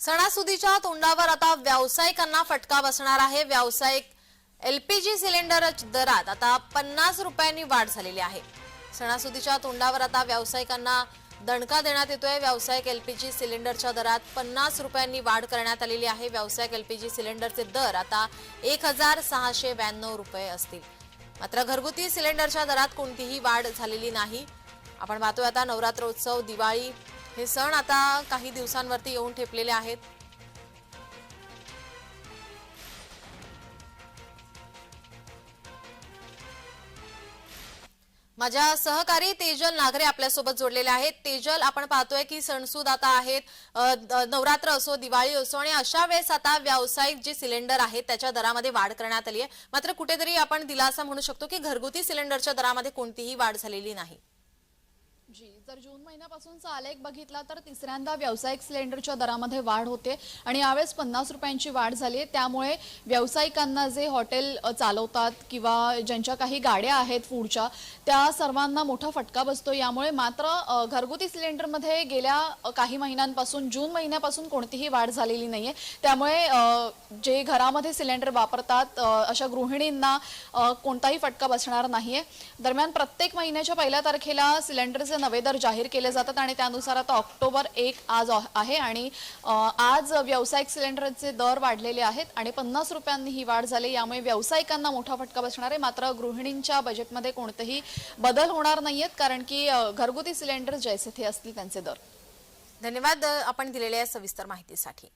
सणासुदीच्या तोंडावर आता व्यावसायिकांना फटका बसणार आहे. व्यावसायिक एलपीजी सिलेंडर दरात आता पन्नास रुपयांनी वाढ झालेली आहे. सणासुदीच्या तोंडावर आता व्यावसायिकांना दणका देण्यात येतोय. व्यावसायिक एलपीजी सिलेंडरच्या दरात पन्नास रुपयांनी वाढ करण्यात आलेली आहे. व्यावसायिक एलपीजी सिलेंडरचे दर आता एक हजार सहाशे ब्याण्णव रुपये असतील. मात्र घरगुती सिलेंडरच्या दरात कोणतीही वाढ झालेली नाही. आपण पाहतोय आता नवरात्रोत्सव दिवाळी हे सण आता काही दिवसांवरती येऊन ठेपलेले आहेत. माझ्या सहकारी तेजल नागरे आपल्यासोबत जोडलेले आहेत. तेजल आपण पाहतोय की सणसूद आता आहेत. नवरात्र असो दिवाळी असो आणि अशा वेळेस आता व्यावसायिक जे सिलेंडर आहेत त्याच्या दरामध्ये वाढ करण्यात आली आहे. मात्र कुठेतरी आपण दिलासा म्हणू शकतो की घरगुती सिलेंडरच्या दरामध्ये कोणतीही वाढ झालेली नाही. जी जर जून महिन्यापासूनचा आलेख बघितला तर तिसऱ्यांदा व्यावसायिक सिलेंडरच्या दरामध्ये वाढ होते आणि यावेळेस पन्नास रुपयांची वाढ झाली. आहे त्यामुळे व्यावसायिकांना जे हॉटेल चालवतात किंवा ज्यांच्या काही गाड्या आहेत फूडच्या त्या सर्वांना मोठा फटका बसतो. यामुळे मात्र घरगुती सिलेंडरमध्ये गेल्या काही महिन्यांपासून जून महिन्यापासून कोणतीही वाढ झालेली नाहीये. त्यामुळे जे घरामध्ये सिलेंडर वापरतात अशा गृहिणींना कोणताही फटका बसणार नाहीये. दरम्यान प्रत्येक महिन्याच्या पहिल्या तारखेला सिलेंडरचे नवे दर जाहीर केले जातात आणि त्यानुसार आता ऑक्टोबर एक आज आहे आणि आज व्यावसायिक सिलेंडरचे दर वाढलेले आहेत आणि पन्नास रुपयांनी ही वाढ झाली. यामुळे व्यावसायिकांना मोठा फटका बसणार आहे. मात्र गृहिणींच्या बजेटमध्ये कोणतेही बदल होणार नाहीयेत कारण की घरगुती सिलेंडर जैसे थे असतील त्यांचे दर. धन्यवाद. आपण दिलेल्या सविस्तर माहितीसाठी.